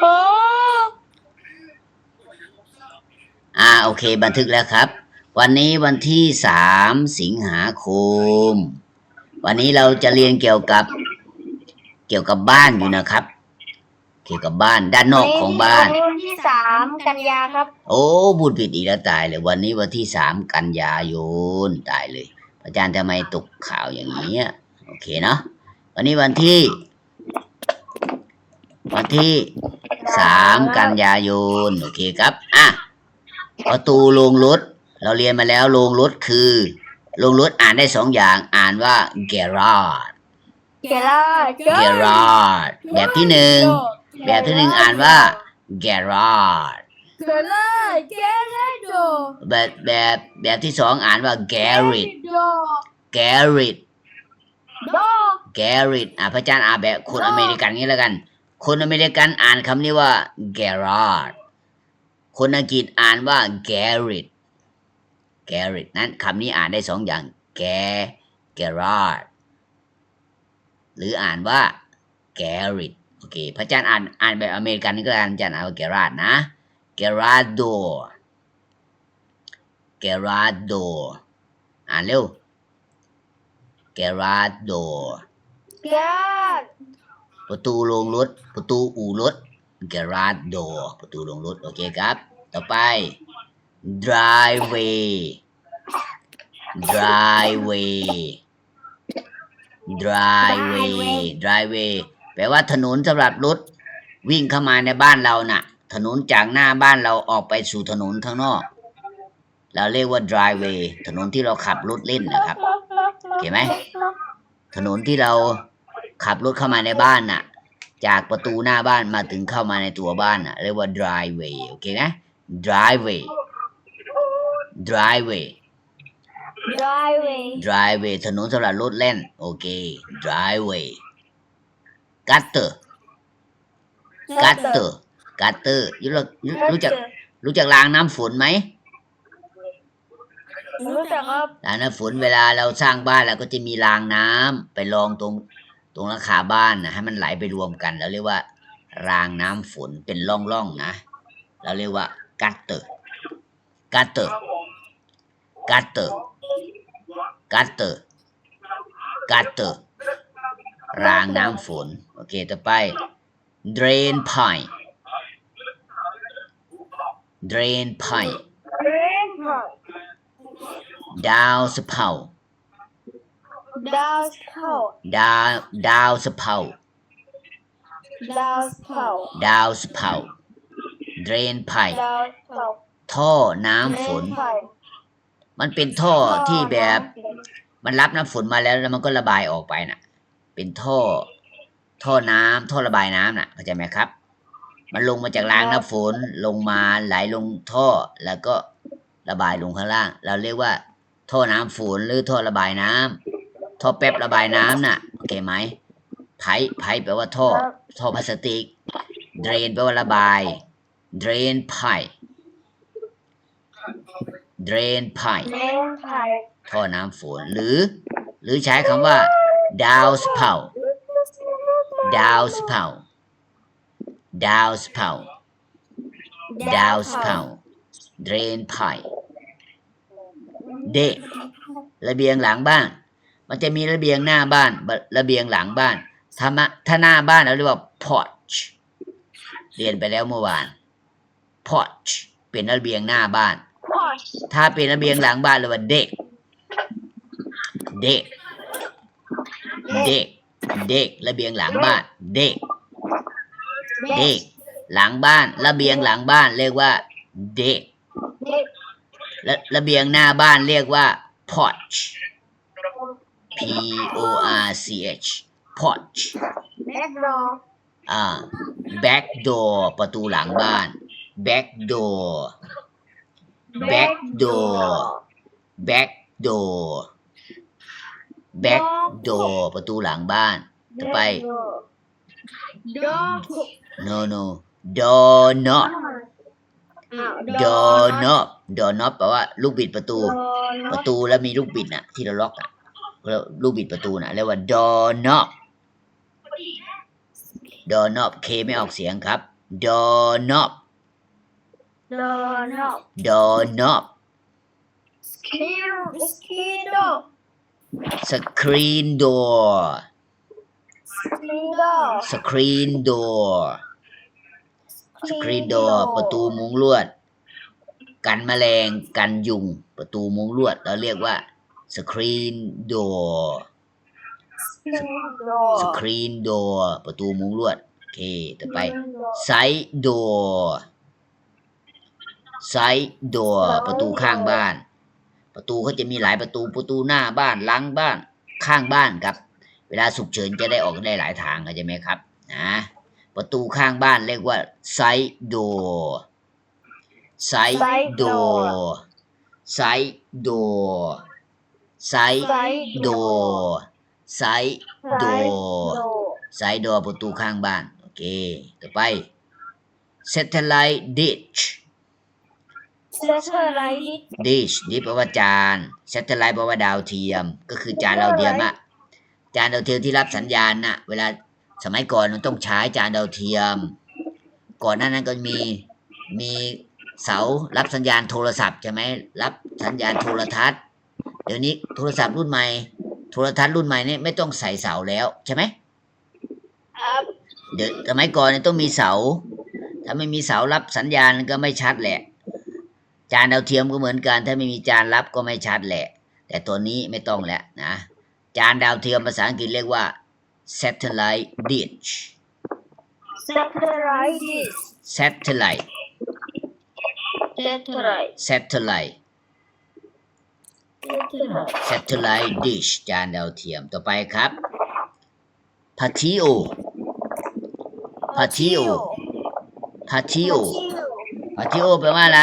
โอ้อ่าโอเค บันทึกแล้วครับ วันนี้วันที่สามสิงหาคม วันนี้เราจะเรียนเกี่ยวกับ เกี่ยวกับบ้านอยู่นะครับ เกี่ยวกับบ้านด้านนอกของบ้าน วันที่สามกันยาครับ โอ้บูดผิดอีกแล้วตายเลยวันนี้วันที่สามกันยายนตายเลยอาจารย์ทำไมตกข่าวอย่างนี้อะโอเคเนาะวันนี้วันที่ วันที่สามกันยายนโอเคครับ อะประตูโรงรถ เราเรียนมาแล้วโรงรถคือโรงรถอ่านได้สองอย่าง อ่านว่า garage เกล่า garage แบบที่หนึ่งแบบที่หนึ่งอ่านว่า garage เกล่าเกล่าโดแบบแบบแบบที่สองอ่านว่า garage โด garage โด garage อะพระอาจารย์อ่านแบบคนอเมริกันงี้แล้วกัน คนอเมริกันอ่านคำนี้ว่า garage คนอังกฤษอ่านว่า garage garage นั้นคำนี้อ่านได้สองอย่าง g garage หรืออ่านว่า garage โอเคพระอาจารย์อ่านอ่านแบบอเมริกันนี่ก็อ่านอาจารย์อ่านว่า garage นะ g a r a d o g a r a d o อ่านเร็ว garage door เกล่า ประตูโรงรถ ประตูอู่รถ garage door ประตูโรงรถ โอเคครับ ต่อไป driveway driveway driveway driveway แปลว่าถนนสำหรับรถ วิ่งเข้ามาในบ้านเราน่ะ ถนนจากหน้าบ้านเราออกไปสู่ถนนข้างนอก เราเรียกว่า driveway ถนนที่เราขับรถเล่นนะครับโอเคไหม ถนนที่เรา ขับรถเข้ามาในบ้านน่ะ จากประตูหน้าบ้านมาถึงเข้ามาในตัวบ้านน่ะ เรียกว่า driveway โอเคนะ driveway driveway ดรายเวย์ driveway ถนนสำหรับรถเล่น โอเค driveway gutter gutter gutter รู้จักรู้จักรู้จักรางน้ำฝนไหมรู้จักครับรางน้ำฝนเวลาเราสร้างบ้านเราก็จะมีรางน้ำไปรองตรง ตรงหลังคาบ้านนะให้มันไหลไปรวมกันเราเรียกว่า รางน้ำฝนเป็นร่องๆนะเราเรียกว่า gutter gutter gutter gutter gutter รางน้ำฝน โอเค ต่อไป drain pipe drain pipe เรนฮอ downspout ดาวส์เข้า down downspout ดาวส์เข้า downspout drain pipe ดาวส์เข้าท่อน้ำฝนมันเป็นท่อที่แบบมันรับน้ำฝนมาแล้วแล้วมันก็ระบายออกไปน่ะ เป็นท่อ ท่อน้ำท่อระบายน้ำน่ะเข้าใจไหมครับ มันลงมาจากรางน้ำฝนลงมาไหลลงท่อแล้วก็ระบายลงข้างล่าง เราเรียกว่า ท่อน้ำฝนหรือท่อระบายน้ำ ท่อแป๊บระบายน้ำน่ะ โอเคไหมไผ่ไผ่แปลว่าท่อ ท่อพลาสติก drain แปลว่าระบาย drain pipe drain pipe เรนไทยท่อน้ำฝนหรือ หรือใช้คำว่า downspout downspout downspout downspout drain pipe เดะระเบียงหลังบ้าน มันจะมีระเบียงหน้าบ้านบระเบียงหลังบ้านถ้ามาถ้าหน้าบ้านเราเรียกว่า porch เรียนไปแล้วเมื่อวาน porch เป็นระเบียงหน้าบ้านพอชถ้าเป็นระเบียงหลังบ้านเรียกว่าเด็กเด็กเด็กเด็กระเบียงหลังบ้านเด็กเด็กหลังบ้าน ระเบียงหลังบ้านเรียกว่าเด็กเด็กและระเบียงหน้าบ้านเรียกว่า porch p o r c h porch แบ็กดอร์อ่า back door ประตูหลังบ้าน back door back door back door back door ประตูหลังบ้าน ต่อไป ดอ no no door knob อ้าว door knob door knob แปลว่าลูกบิดประตูดอประตูแล้วมีลูกบิดน่ะ ที่เราล็อกอะแล้วลูกบิดประตูน่ะเรียกว่า door knob door knob เคไม่ออกเสียงครับ doorknob doorknob doorknob skill skill screen door skill screen door screen door ประตูมุงลวด กันแมลงกันยุง ประตูมุงลวดเราเรียกว่า screen door door screen door ประตูมุงลวด โอเค ต่อไป side door side door ประตูข้างบ้าน ประตูเขาจะมีหลายประตู ประตูหน้าบ้านหลังบ้าน ข้างบ้านครับ เวลาฉุกเฉินจะได้ออกได้หลายทางเข้าใจไหมครับ นะ ประตูข้างบ้านเรียกว่า side door side Side door door side door side side door side door door สายดอประตูข้างบ้าน โอเค ต่อไป satellite dish satellite dish นี่แปลว่าจาน satellite แปลว่าดาวเทียม ก็คือจานดาวเทียมอะจานดาวเทียมที่รับสัญญาณน่ะ เวลาสมัยก่อนมันต้องใช้จานดาวเทียม ก่อนหน้านั้นก็มีมีเสารับสัญญาณโทรศัพท์ใช่ไหมรับสัญญาณโทรทัศน์ เดี๋ยวนี้โทรศัพท์รุ่นใหม่ โทรทัศน์รุ่นใหม่เนี่ยไม่ต้องใส่เสาแล้วใช่ไหมครับเดี๋ยวสมัยก่อนเนี่ยต้องมีเสา ถ้าไม่มีเสารับสัญญาณก็ไม่ชัดแหละ จานดาวเทียมก็เหมือนกัน ถ้าไม่มีจานรับก็ไม่ชัดแหละ แต่ตัวนี้ไม่ต้องแล้วนะ จานดาวเทียมภาษาอังกฤษเรียกว่า satellite dish satellite dish satellite satellite satellite satellite satellite dish จานดาวเทียมต่อไปครับ patio patio patio พาทิโอแปลว่าอะไร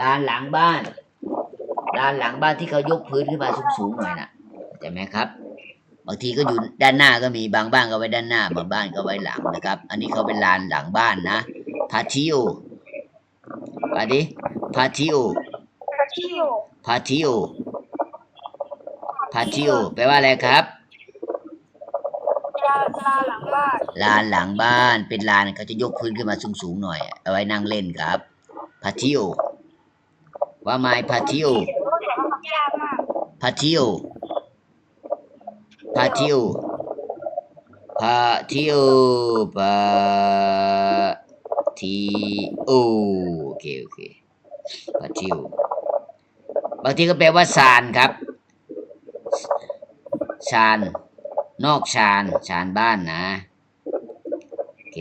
ลานหลังบ้านลานหลังบ้านที่เขายกพื้นขึ้นมาสูงๆหน่อยนะเข้าใจไหมครับบางทีก็อยู่ด้านหน้าก็มีบางบ้านก็ไว้ด้านหน้า บางบ้านก็ไว้หลังนะครับ อันนี้เขาเป็นลานหลังบ้านนะพาทิโอไปดิพาทิโอ patio พาทิโอพาทิโอ ผาดิวแปลว่าอะไรครับลานหลังบ้านลานหลังบ้านเป็นลานเขาจะยกพื้นขึ้นมาสูงๆหน่อย เอาไว้นั่งเล่นครับพาทิโอว่าไม้พาทิโอเสียงว่าเสียงมันยากมาก patio patio patio patio โอเคโอเค patio บางทีก็แปลว่าซานครับ ชาน นอกชานชานบ้านนะโอเค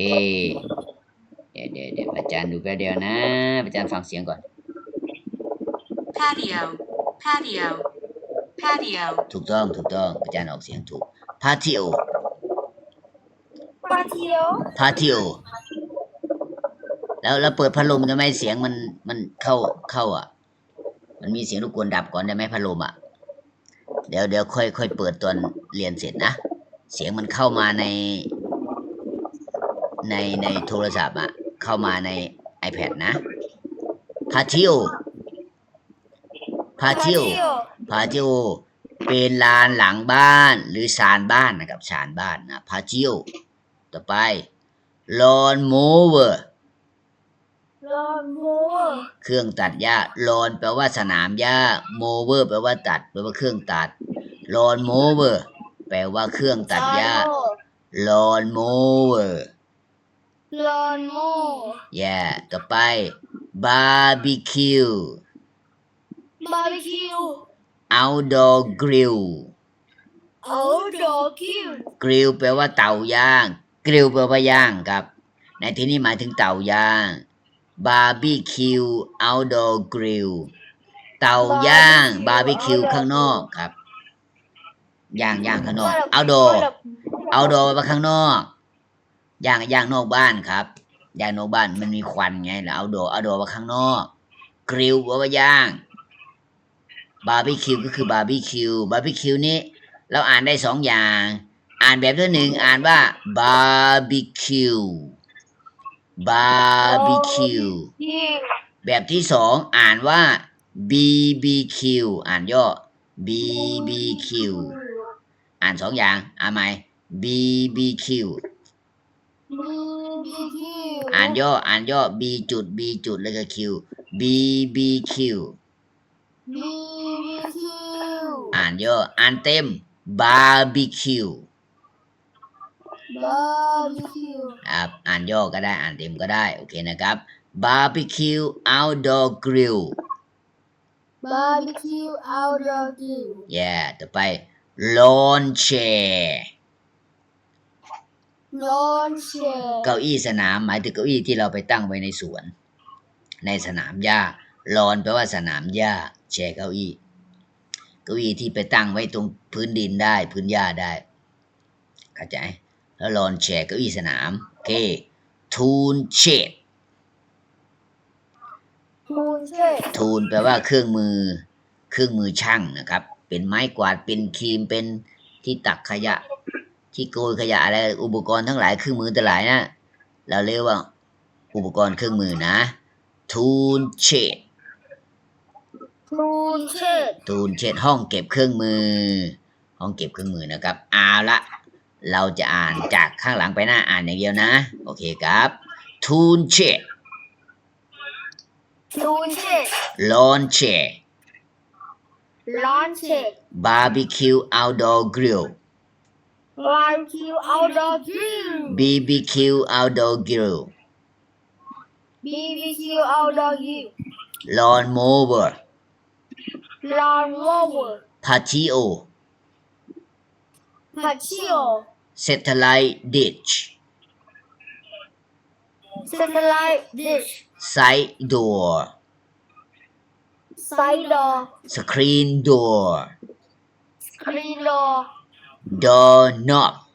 เดี๋ยวเดี๋ยวเดี๋ยวอาจารย์ดูแป๊บเดียวนะ อาจารย์ฟังเสียงก่อน patio, patio, patio, ถูกต้องถูกต้องอาจารย์ออกเสียงถูก patio patio patio แล้วแล้วเปิดพัดลมทำไมเสียงมันมันเข้าเข้าอะ มันมีเสียงรบกวนดับก่อนได้ไหมพัดลมอะ เดี๋ยวเดี๋ยวค่อยค่อยเปิดตอนเรียนเสร็จนะ เสียงมันเข้ามาใน ในในโทรศัพท์อะเข้ามาใน iPad นะ patio patio พาจิโอเป็นลานหลังบ้านหรือชานบ้านนะครับชานบ้านนะพาจิโอต่อไป lawn mower lawn mower เครื่องตัดหญ้า lawn แปลว่าสนามหญ้า mower แปลว่าตัดแปลว่าเครื่องตัด lawn mower แปลว่าเครื่องตัดหญ้า lawn mower lawn mower yeah ต่อไป barbecue barbecue outdoor grill outdoor grill กริลแปลว่าเตาย่างกริลแปลว่าย่างครับ ในที่นี้หมายถึงเตาย่าง บาร์บีคิวเอาท์ดอร์กริลเตาย่างบาร์บีคิวข้างนอกครับ ย่างย่างข้างนอกเอาดอเอาดอแปลว่าข้างนอก ย่างย่างนอกบ้านครับ ย่างนอกบ้านมันมีควันไงแล้วเอาดอเอาดอว่าข้างนอกกริลแปลว่าย่างบาร์บีคิวก็คือบาร์บีคิวบาร์บีคิวนี้เราอ่านได้สองอย่าง อ่านแบบที่หนึ่งอ่านว่าบาร์บีคิว บาร์บีคิวยิงแบบที่สองอ่านว่า BBQ อ่านย่อ BBQ อ่านสองอย่างอ่านไหม BBQ barbecue อ่านย่ออ่านย่อ B จุด B จุดแล้วก็ Q BBQ BBQ อ่านย่ออ่านเต็ม barbecue barbecue ครับอ่านย่อก็ได้อ่านเต็มก็ได้ โอเคนะครับ barbecue outdoor grill barbecue outdoor grill yeah ต่อไป lawn chair lawn chair เก้าอี้สนามหมายถึงเก้าอี้ที่เราไปตั้งไว้ในสวน ในสนามหญ้าลอนแปลว่าสนามหญ้าแชร์เก้าอี้ เก้าอี้ที่ไปตั้งไว้ตรงพื้นดินได้ พื้นหญ้าได้ เข้าใจ แล้วลอนแชร์เก้าอี้สนาม โอเค ทูนเชด moon chair ทูนแปลว่าเครื่องมือ เครื่องมือช่างนะครับ เป็นไม้กวาด เป็นครีม เป็นที่ตักขยะ ที่โกยขยะอะไร อุปกรณ์ทั้งหลาย เครื่องมือทั้งหลายนะ เราเรียกว่า อุปกรณ์เครื่องมือนะ ทูนเชด moon chair ทูนเช็ดห้องเก็บเครื่องมือ ห้องเก็บเครื่องมือนะครับ เอาละ เราจะอ่านจากข้างหลังไปหน้าอ่านอย่างเดียวนะ โอเคครับทูนเช็ด moon chair ลอนเชด lawn chair บาร์บีคิวเอาท์ดอร์กริล barbecue outdoor grill BBQ outdoor grill BBQ outdoor grill lawn mower lawn mower patio patio satellite dish satellite dish side door. Side door. Screen door. Screen door. Door knob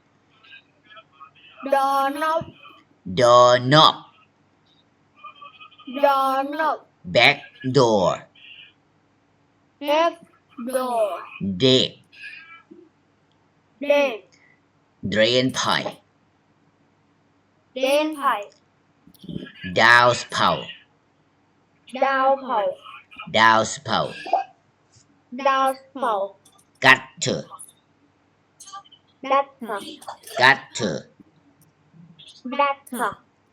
doorknob. Door knob doorknob. Back door. Back door. Deck. Deck drain pipe drain pipe downspout downpipe downspout downspout gutter gutter gutter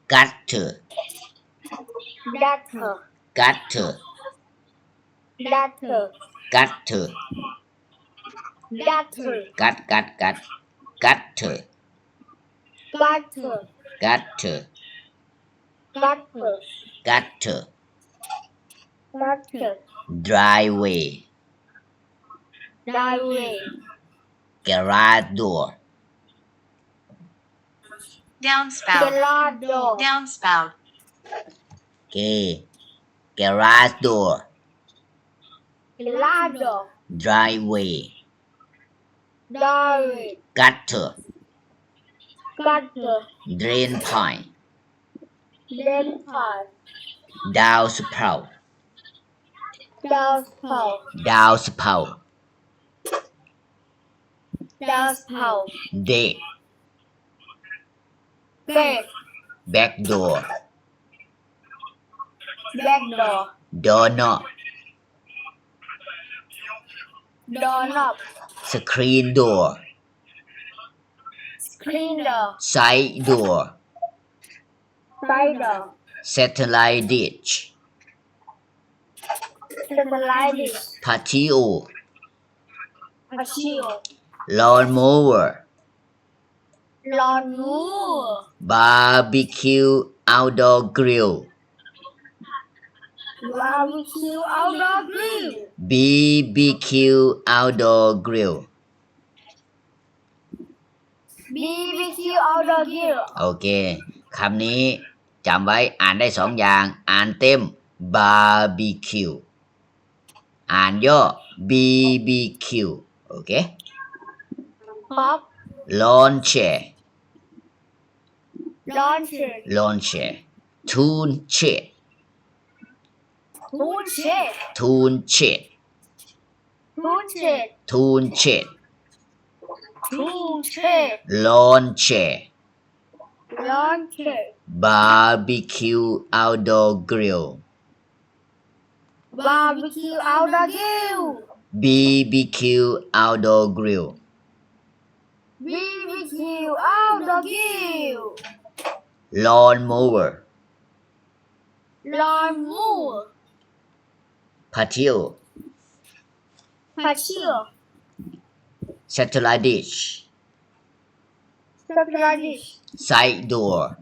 gutter gutter gutter gutter gutter gutter gutter gut gut gut gutter gutter gutter gutter gutter gutter driveway. Driveway. Garage door. Downspout, garage door. Downspout, okay. Garage door. Garage door. Driveway. Doorway Gutter, gutter. Drain pipe, কাঠ drain ফাই ডাউ ফাউ ডাউ ফাউ ডে back door. Back door. Doorknob. Doorknob. Screen door screen door side door. Side door. Satellite ditch. satellite dish patio. Patio. Lawn mower lawn mower barbecue outdoor grill. Barbecue outdoor grill. BBQ outdoor grill BBQ outdoor grill โอเคคำนี้จำไว้อ่านได้สองอย่าง อ่านเต็ม barbecue อ่านย่อ BBQ โอเค pop lawn chair lawn chair lawn chair tune chair moon chair tune chair moon chair tune chair moon chair lawn chair lawn chair barbecue outdoor grill. Barbecue outdoor grill. BBQ outdoor grill. BBQ outdoor grill. Lawn mower lawn mower, patio. Patio Satellite dish. Satellite dish. Side door.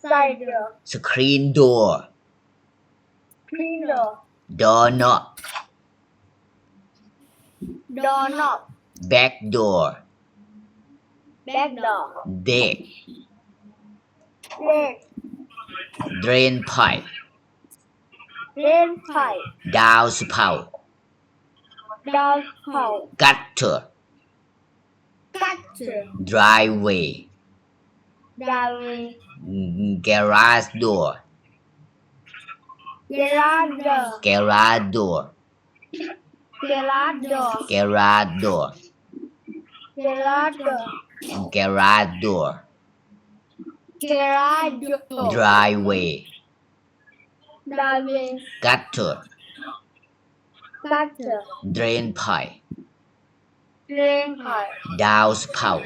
Side door. Screen door. Screen door. Door knob. Door knob. Back door. Back door. Deck. Deck. Drain pipe. Drain pipe. Down spout downspout gutter. Gutter. Driveway. Driveway. Garage door. Garage door. Garage door. Garage door. Garage door. Garage door. Garage door. Garage door. Driveway. Driveway. Gutter gutter drain pipe Drain pipe downspout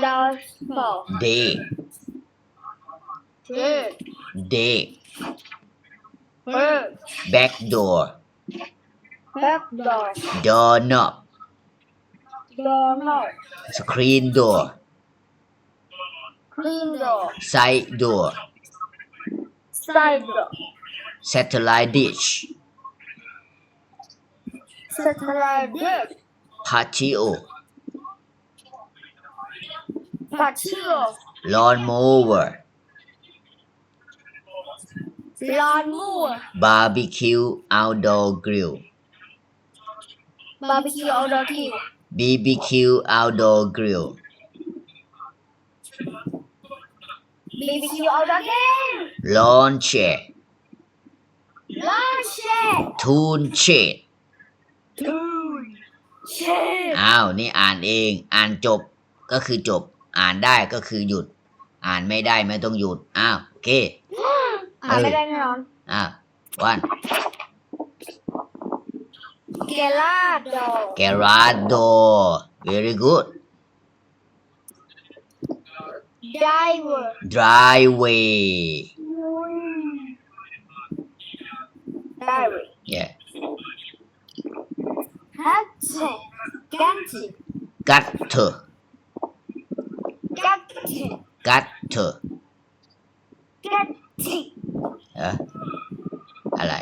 deck Day. deck leg back door back door knob doorknob. Doorknob. Screen door. Clean door. Side door. Side door. Satellite dish satellite. Patio. Patio. Lawn mower lawnmower. Barbecue outdoor grill. Barbecue outdoor grill. Bbq outdoor grill. BBQ outdoor grill. Lawn chair. Lawn chair. Tool shed tool shed อ้าวนี่อ่านเอง อ่านจบก็คือจบ อ่านได้ก็คือหยุด อ่านไม่ได้ไม่ต้องหยุดอ้าวโอเคอ่านไม่ได้แน่นอนอ้าววันเกลาดอ garage door very good ไดเวอร์ driveway ไดเวอร์ yeah Katze. Katze. Gatte. Gatte. เอออะไร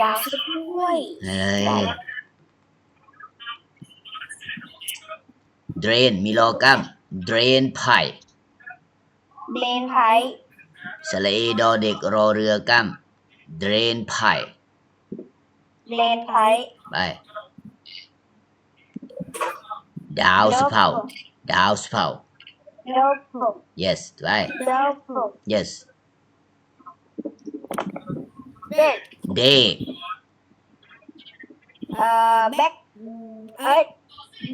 ยาช่วยเออ drain มีลอกรัม drain ไผ่เดนไพ สระเอดอเด็กรอเรือกัม drain ไผ่ เลนไทยไป ดาวสเปาดาวสเปา โลโพ yes ไป โลโพ yes เบ็ด day เอ่อแบ็คเอ้ย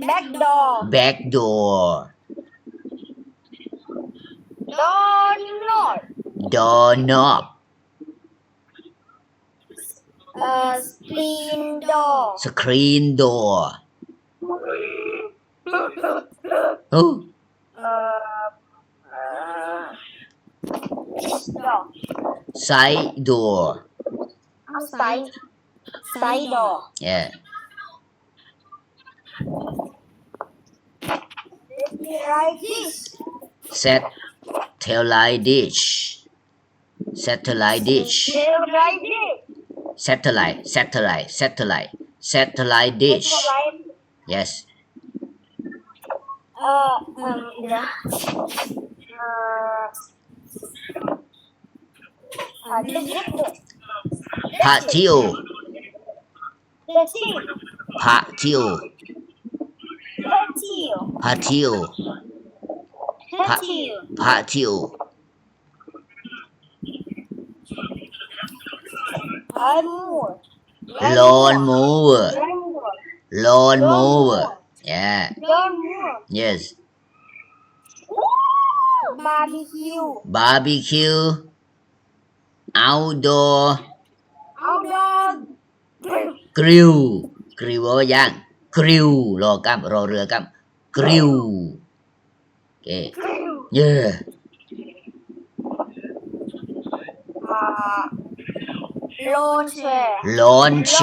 แบ็คดอร์ back door ดอนนอด door knob a screen door. Screen door. Oh. Side door. Side. Side door. Yeah. Satellite dish. Satellite dish. Satellite dish satellite satellite satellite satellite dish satellite. yes uh, um, yeah. uh, uh, Pak Tio. Pak Tio. Patio. Patio. Lawn mower, lawn mower, Yeah. Yes. Barbecue. Barbecue. Outdoor. Outdoor. Grill. Grill ว่าย่าง oh, Grill รอกล้ามรอเรือกล้าม Grill Okay, Yeah. Uh, ลเชลอนเช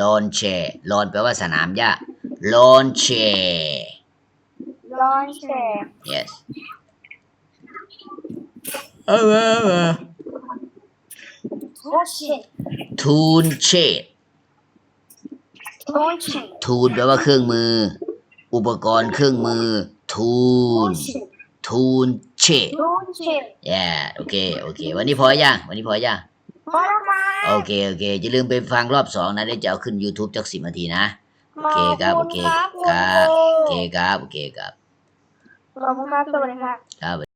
ลอนเชลอนแปลว่าสนามหญ้าลอนเชลอนเช yes เออเออเออทูชิทูนเชทูชิทูนแปลว่าเครื่องมือ อุปกรณ์เครื่องมือ ทูนทูนเชทูชิ yeah โอเค โอเค วันนี้พอยังวันนี้พอยัง พอแล้วครับโอเค โอเคอย่าลืมไปฟังรอบสองนะเดี๋ยวจะเอาขึ้น YouTube จักสิบนาทีนะขอบณครับ โอเคครับครับณโอเคครับ โอเคครับ ขอบคุณครับสวัสดีครับครับ